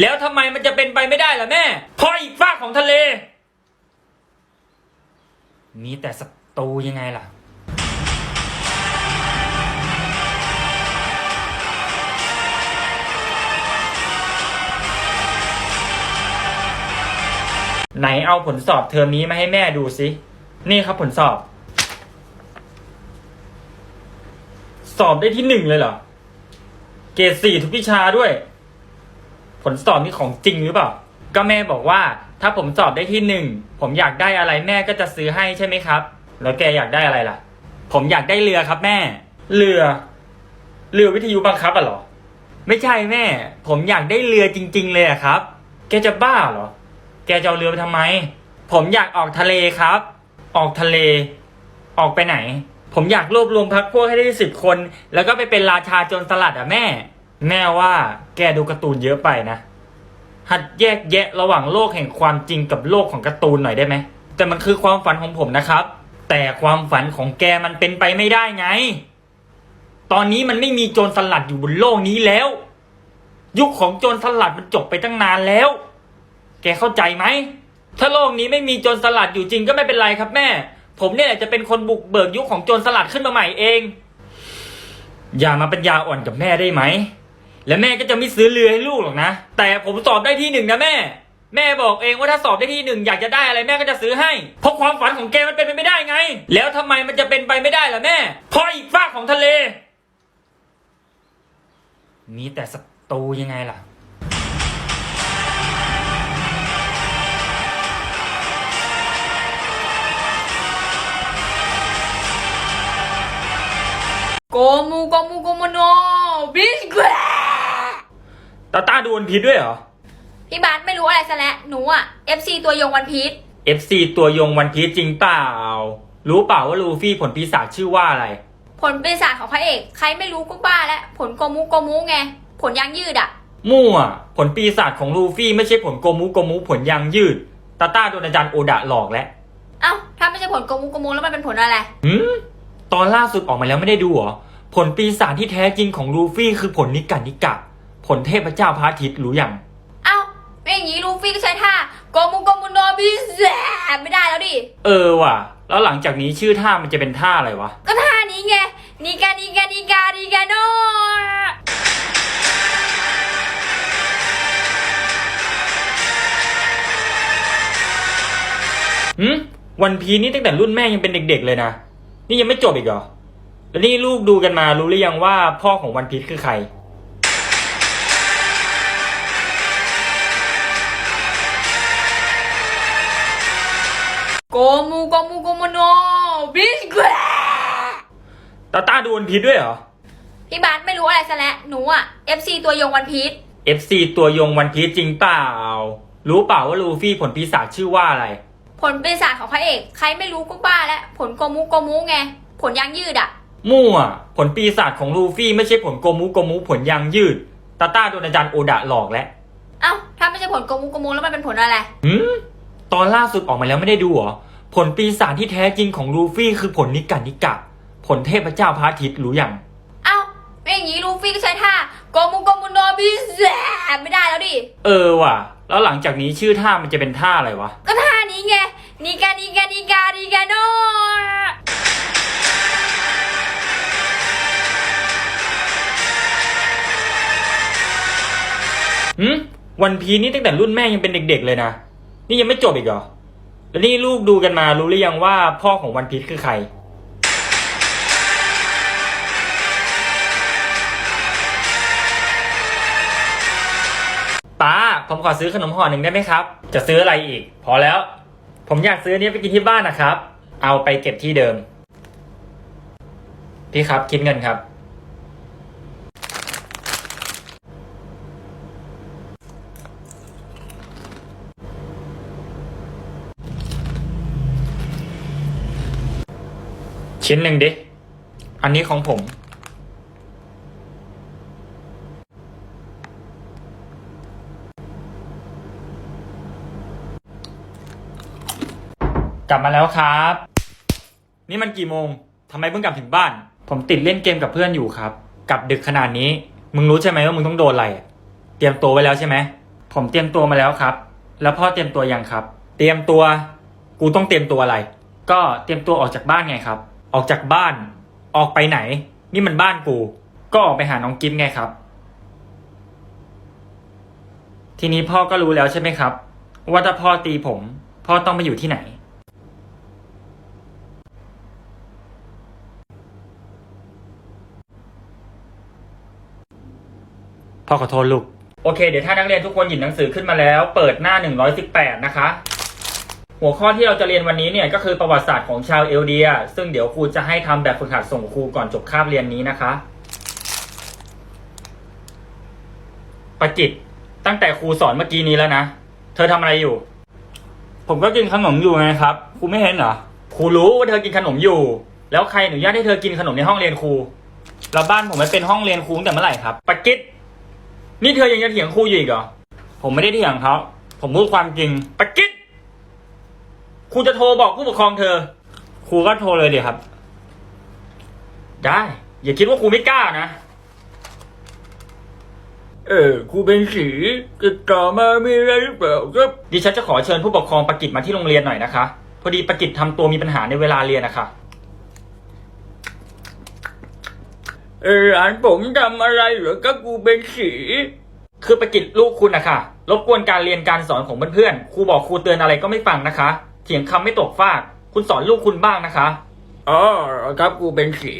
แล้วทำไมมันจะเป็นไปไม่ได้ล่ะแม่ เพราะอีกฝากของทะเล มีแต่ศัตรูยังไงล่ะ ไหนเอาผลสอบเทอมนี้มาให้แม่ดูสิ นี่ครับผลสอบ สอบได้ที่หนึ่งเลยเหรอ เกรดสี่ทุกวิชาด้วย ผลสอบนี่ของจริงหรือเปล่า ก็แม่บอกว่าถ้าผมสอบได้ที่หนึ่งผมอยากได้อะไรแม่ก็จะซื้อให้ใช่ไหมครับ แล้วแกอยากได้อะไรล่ะ ผมอยากได้เรือครับแม่ เรือ เรือวิทยุบังคับอะเหรอ ไม่ใช่แม่ ผมอยากได้เรือจริง ๆ เลยอะครับ แกจะบ้าเหรอ แกจะเอาเรือไปทำไม ผมอยากออกทะเลครับ ออกทะเล ออกไปไหน ผมอยากรวบรวมพักพวกให้ได้สิบคน แล้วก็ไปเป็นราชาโจรสลัดอะแม่ แม่ว่าแกดูการ์ตูนเยอะไปนะ หัดแยกแยะระหว่างโลกแห่งความจริงกับโลกของการ์ตูนหน่อยได้ไหม แต่มันคือความฝันของผมนะครับ แต่ความฝันของแกมันเป็นไปไม่ได้ไง ตอนนี้มันไม่มีโจรสลัดอยู่บนโลกนี้แล้ว ยุคของโจรสลัดมันจบไปตั้งนานแล้ว แกเข้าใจไหม ถ้าโลกนี้ไม่มีโจรสลัดอยู่จริงก็ไม่เป็นไรครับแม่ ผมเนี่ยแหละจะเป็นคนบุกเบิกยุคของโจรสลัดขึ้นมาใหม่เอง อย่ามาเปัญญาอ่อนกับแม่ได้ไหม และแม่ก็จะไม่ซื้อเรือให้ลูกหรอกนะ แต่ผมสอบได้ที่หนึ่งนะแม่ แม่บอกเองว่าถ้าสอบได้ที่หนึ่งอยากจะได้อะไรแม่ก็จะซื้อให้ เพราะความฝันของแกมันเป็นไปไม่ได้ไง แล้วทำไมมันจะเป็นไปไม่ได้ล่ะแม่เพราะอีกฝากของทะเล มีแต่ศัตรูยังไงล่ะโกมูโกมูโกมูโนบิสแก ตาตาดูวันพีชด้วยเหรอ พี่บาสไม่รู้อะไรซะแล้วหนูอะ FC ตัวยงวันพีช FC ตัวยงวันพีชจริงเปล่า รู้เปล่าว่าลูฟี่ผลปีศาจชื่อว่าอะไร ผลปีศาจของพระเอก ใครไม่รู้ก็บ้าแล้วผลโกมูโกมูไง ผลยางยืดอะ มั่ว ผลปีศาจของลูฟี่ไม่ใช่ผลโกมุโกมุผลยางยืดตาต้าโดนอาจารย์โอดะหลอกแล้วเอ้าถ้าไม่ใช่ผลโกมูโกมูแล้วมันเป็นผลอะไร หืมตอนล่าสุดออกมาแล้วไม่ได้ดูเหรอ ผลปีศาจที่แท้จริงของลูฟี่คือผลนิกานิกะ ผลเทพเจ้าพระอาทิตย์รู้ยังเอ้าไม่อย่างนี้ลูฟี่ก็ใช้ท่าโกมูโกมูโนบิสแกไม่ได้แล้วดิ เออว่ะ แล้วหลังจากนี้ชื่อท่ามันจะเป็นท่าอะไรวะ ก็ท่านี้ไงนิกานิกานิกานิกาโนหืมวันพีนี่ตั้งแต่รุ่นแม่ยังเป็นเด็กๆเลยนะ นี่ยังไม่จบอีกเหรอ แล้วนี่ลูกดูกันมารู้หรือยังว่าพ่อของวันพีชคือใคร โกมูโกมูโกมูโนบิสแกตาต้าดูวันพีชด้วยเหรอ พี่บาสไม่รู้อะไรซะแล้วหนูอะ FC ตัวยงวันพีช FC ตัวยงวันพีชจริงเปล่า รู้เปล่าว่าลูฟี่ผลปีศาจชื่อว่าอะไร ผลปีศาจของพระเอก ใครไม่รู้ก็บ้าแล้ว ผลโกมูโกมูไง ผลยางยืดอะมั่วผลปีศาจของลูฟี่ไม่ใช่ผลโกมุโกมุผลยางยืดตาต้าโดนอาจารย์โอดะหลอกแล้วเอ้าถ้าไม่ใช่ผลโกมูโกมูแล้วมันเป็นผลอะไร หืมตอนล่าสุดออกมาแล้วไม่ได้ดูเหรอ ผลปีศาจที่แท้จริงของลูฟี่คือผลนิกานิกะ ผลเทพเจ้าพระอาทิตย์รู้ยังเอ้าไม่อย่างนี้ลูฟี่ก็ใช้ท่าโกมูโกมูโนบิสแกไม่ได้แล้วดิ เออว่ะ แล้วหลังจากนี้ชื่อท่ามันจะเป็นท่าอะไรวะ ก็ท่านี้ไงนิกานิกานิกานิกาโนหืมวันพีนี่ตั้งแต่รุ่นแม่ยังเป็นเด็กๆเลยนะ นี่ยังไม่จบอีกเหรอ แล้วนี่ลูกดูกันมารู้หรือยังว่าพ่อของวันพีชคือใคร ป้า ผมขอซื้อขนมห่อหนึ่งได้ไหมครับ จะซื้ออะไรอีก พอแล้ว ผมอยากซื้ออนนี้ไปกินที่บ้านนะครับ เอาไปเก็บที่เดิม พี่ครับคิดเงินครับ ชิ้นหนึ่งดิ อันนี้ของผม กลับมาแล้วครับ นี่มันกี่โมงทำไมเพิ่งกลับถึงบ้าน ผมติดเล่นเกมกับเพื่อนอยู่ครับ กลับดึกขนาดนี้ มึงรู้ใช่ไหมว่ามึงต้องโดนอะไร เตรียมตัวไว้แล้วใช่ไหม ผมเตรียมตัวมาแล้วครับ แล้วพ่อเตรียมตัวยังครับ เตรียมตัว กูต้องเตรียมตัวอะไรก็เตรียมตัวออกจากบ้านไงครับ ออกจากบ้าน ออกไปไหน นี่มันบ้านกู ก็ออกไปหาน้องกิฟไงครับ ทีนี้พ่อก็รู้แล้วใช่ไหมครับ ว่าถ้าพ่อตีผม พ่อต้องไปอยู่ที่ไหน พ่อขอโทษลูก โอเค เดี๋ยวถ้านักเรียนทุกคนหยิบหนังสือขึ้นมาแล้ว เปิดหน้า 118 นะคะ หัวข้อที่เราจะเรียนวันนี้เนี่ยก็คือประวัติศาสตร์ของชาวเอลเดีย ซึ่งเดี๋ยวครูจะให้ทำแบบฝึกหัดส่งครูก่อนจบคาบเรียนนี้นะคะประกิตตั้งแต่ครูสอนเมื่อกี้นี้แล้วนะ เธอทำอะไรอยู่ ผมก็กินขนมอยู่ไงครับ ครูไม่เห็นเหรอ ครูรู้ว่าเธอกินขนมอยู่ แล้วใครอนุญาตให้เธอกินขนมในห้องเรียนครู แล้วบ้านผมมันเป็นห้องเรียนครูตั้งแต่เมื่อไหร่ครับประกิตนี่เธอยังจะเถียงครูอยู่อีกเหรอ ผมไม่ได้เถียงเขาผมพูดความจริงประกิต ครูจะโทรบอกผู้ปกครองเธอ ครูก็โทรเลยเดี๋ยวครับ ได้ อย่าคิดว่าครูไม่กล้านะ เออครูเป็นสีติดต่อมามีอะไรหรือเปล่าครับดิฉันจะขอเชิญผู้ปกครองประกิตมาที่โรงเรียนหน่อยนะคะ พอดีประกิตทำตัวมีปัญหาในเวลาเรียนนะคะ เออหลานผมทำอะไรเหรอก็กูเป็นสีคือประกิตลูกคุณนะคะรบกวนการเรียนการสอนของเพื่อนๆ ครูบอกครูเตือนอะไรก็ไม่ฟังนะคะ เถียงคำไม่ตกฟาก คุณสอนลูกคุณบ้างนะคะ อ๋อครับกูเป็นสี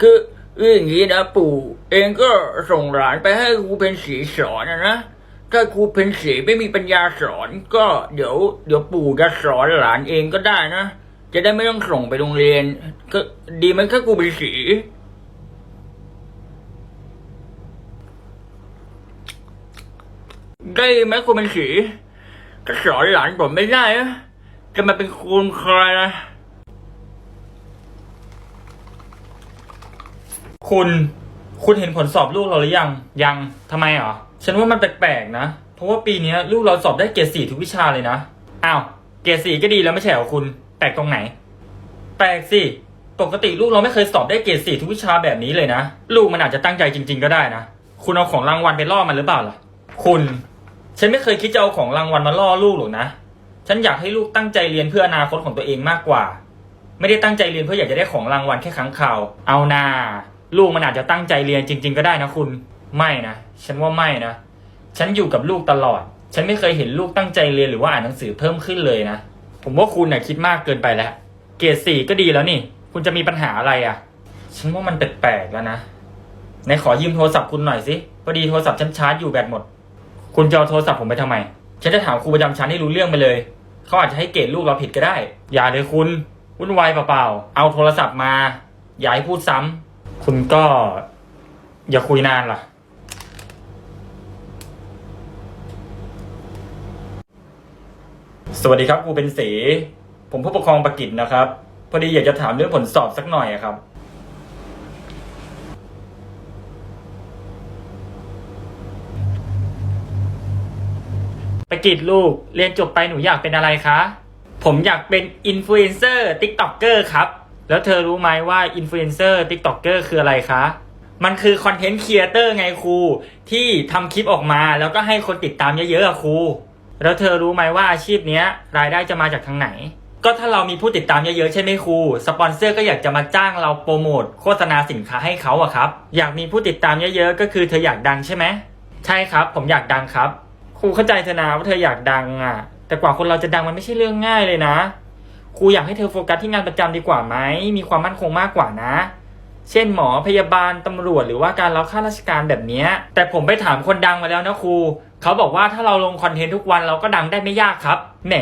คือคืออย่างนี้นะปู่ เองก็ส่งหลานไปให้ครูเป็นสีสอนนะนะถ้าครูเป็นสีไม่มีปัญญาสอน ก็เดี๋ยว เดี๋ยวปู่จะสอนหลานเองก็ได้นะจะได้ไม่ต้องส่งไปโรงเรียน ก็ดีไหมถ้าครูเป็นสีได้ไหมคุณเป็นสีก็สอนหลานผมไม่ได้นะ จะมาเป็นคุณใครนะ คุณ คุณเห็นผลสอบลูกเราหรือยัง ยังทำไมเหรอ ฉันว่ามันแปลกๆนะ เพราะว่าปีเนี้ยลูกเราสอบได้เกรดสี่ทุกวิชาเลยนะ อ้าว เกรดสี่ก็ดีแล้วไม่ใช่เหรอคุณ แปลกตรงไหน แปลกสิ ปกติลูกเราไม่เคยสอบได้เกรดสี่ทุกวิชาแบบนี้เลยนะ ลูกมันอาจจะตั้งใจจริง ๆ ก็ได้นะ คุณเอาของรางวัลไปล่อมันหรือเปล่าล่ะ คุณ ฉันไม่เคยคิดจะเอาของรางวัลมาล่อลูกหรอกนะ ฉันอยากให้ลูกตั้งใจเรียนเพื่ออนาคตของตัวเองมากกว่า ไม่ได้ตั้งใจเรียนเพื่ออยากจะได้ของรางวัลแค่ครั้งคราว เอานาลูกมันอาจจะตั้งใจเรียนจริง ๆ ก็ได้นะคุณ ไม่นะ ฉันว่าไม่นะ ฉันอยู่กับลูกตลอด ฉันไม่เคยเห็นลูกตั้งใจเรียนหรือว่าอ่านหนังสือเพิ่มขึ้นเลยนะ ผมว่าคุณน่ะคิดมากเกินไปแล้ว เกรดสี่ก็ดีแล้วนี่ คุณจะมีปัญหาอะไรอะ ฉันว่ามันแปลกๆแล้วนะไหนขอยืมโทรศัพท์คุณหน่อยสิ พอดีโทรศัพท์ฉันชาร์จอยู่แบตหมด คุณจะเอาโทรศัพท์ผมไปทำไม ฉันจะถามครูประจำชั้นให้รู้เรื่องไปเลย เขาอาจจะให้เกรดลูกเราผิดก็ได้ อย่าเลยคุณวุ่นวายเปล่าๆ เอาโทรศัพท์มา อย่าให้พูดซ้ำ คุณก็ อย่าคุยนานล่ะ สวัสดีครับครูเป็นเสผมผู้ปกครองประกิตนะครับ พอดีอยากจะถามเรื่องผลสอบสักหน่อยครับ กิตลูก เรียนจบไปหนูอยากเป็นอะไรคะ ผมอยากเป็นอินฟลูเอนเซอร์ติ๊กต็อกเกอร์ครับ แล้วเธอรู้ไหมว่าอินฟลูเอนเซอร์ติ๊กต็อกเกอร์คืออะไรคะ มันคือคอนเทนต์ครีเอเตอร์ไงครู ที่ทำคลิปออกมาแล้วก็ให้คนติดตามเยอะๆอะครู แล้วเธอรู้ไหมว่าอาชีพเนี้ยรายได้จะมาจากทางไหน ก็ถ้าเรามีผู้ติดตามเยอะๆใช่ไหมครู สปอนเซอร์ก็อยากจะมาจ้างเราโปรโมทโฆษณาสินค้าให้เขาอะครับ อยากมีผู้ติดตามเยอะๆก็คือเธออยากดังใช่ไหม ใช่ครับ ผมอยากดังครับ ครูเข้าใจเธอนะว่าเธออยากดังอะแต่กว่าคนเราจะดังมันไม่ใช่เรื่องง่ายเลยนะ ครูอยากให้เธอโฟกัสที่งานประจำดีกว่าไหม มีความมั่นคงมากกว่านะ เช่นหมอพยาบาลตำรวจหรือว่าการรับข้าราชการแบบนี้ แต่ผมไปถามคนดังมาแล้วนะครู เขาบอกว่าถ้าเราลงคอนเทนต์ทุกวันเราก็ดังได้ไม่ยากครับ แหม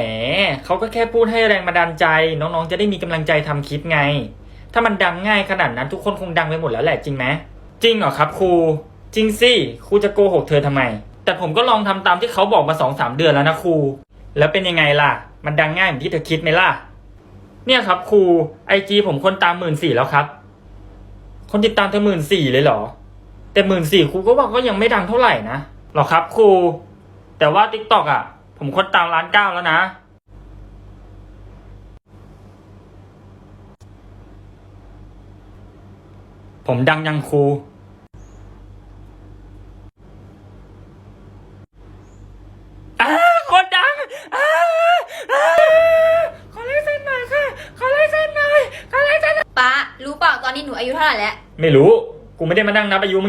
เขาก็แค่พูดให้แรงบันดาลใจ น้องๆ จะได้มีกำลังใจทำคลิปไง ถ้ามันดังง่ายขนาดนั้นทุกคนคงดังไปหมดแล้วแหละจริงไหมจริงเหรอครับครู จริงสิ ครูจะโกหกเธอทำไม แต่ผมก็ลองทำตามที่เขาบอกมาสองสามเดือนแล้วนะครู แล้วเป็นยังไงล่ะ มันดังง่ายเหมือนที่เธอคิดไหมล่ะ เนี่ยครับครูไอจีผมคนตามหมื่นสี่แล้วครับ คนติดตามเธอหมื่นสี่เลยเหรอ แต่หมื่นสี่ครูก็ว่าก็ยังไม่ดังเท่าไหร่นะหรอครับครู แต่ว่าทิกตอกอะ ผมคนตามล้านเก้าแล้วนะ ผมดังยังครู ตอนนี้หนูอายุเท่าไหร่แล้ว ไม่รู้ กูไม่ได้มานั่งนับอายุมึง